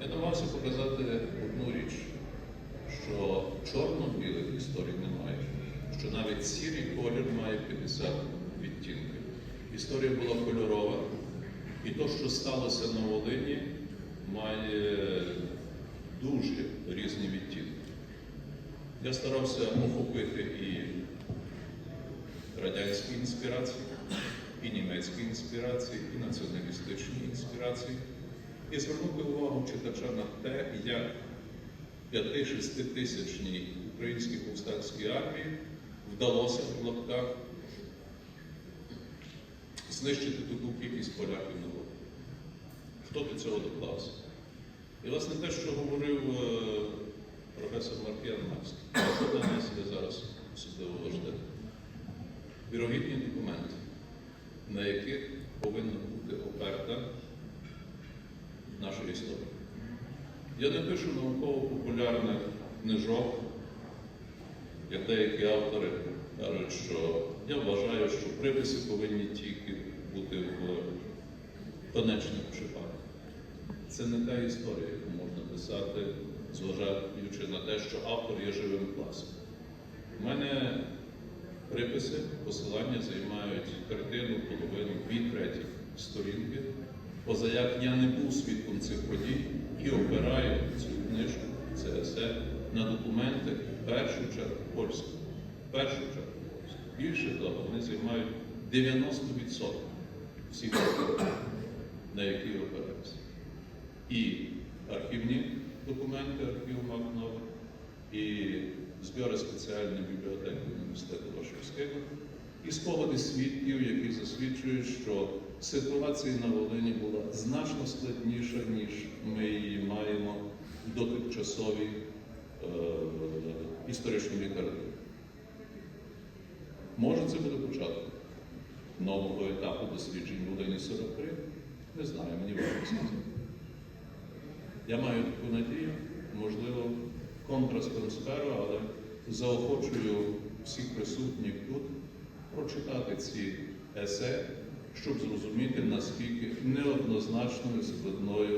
Я намагався показати одну річ, що чорно-білих історій немає, що навіть сірий колір має 50 відтінків. Історія була кольорова, і те, що сталося на Волині, має дуже різні відтінки. Я старався охопити і радянські інспірації, і німецькі інспірації, і націоналістичні інспірації, і звернути увагу читача на те, як 5-6 тисячній українській повстанській армії вдалося в лапках знищити таку кількість поляків на Волині. Хто до цього доклався? І власне те, що говорив е, професор Маркіян Макс, що для нас є зараз особливо важливо. Вірогідні документи, на яких повинна бути оперта історії. Я не пишу науково-популярних книжок, як деякі автори кажуть, що я вважаю, що приписи повинні тільки бути в конечних шипах. Це не та історія, яку можна писати, зважаючи на те, що автор є живим класиком. У мене приписи, посилання займають картину, половину, дві треті сторінки, поза як я не був свідком цих подій і опираю цю книжку, це есе, на документи в першу чергу польську. В першу чергу польську. Більше того, вони займають 90% всіх на які я опираюся і архівні документи архіву Макнова, і збори спеціальної бібліотеки університету Варшавського, і спогади свідків, які засвідчують, що ситуація на Волині була значно складніша, ніж ми її маємо в дотипчасовій е, історичній літературі. Може, це буде початок нового етапу досліджень Волині 43? Не знаю, мені важко сказати. Я маю таку надію, можливо, контрастом але заохочую всіх присутніх тут прочитати ці есе, щоб зрозуміти, наскільки неоднозначною складною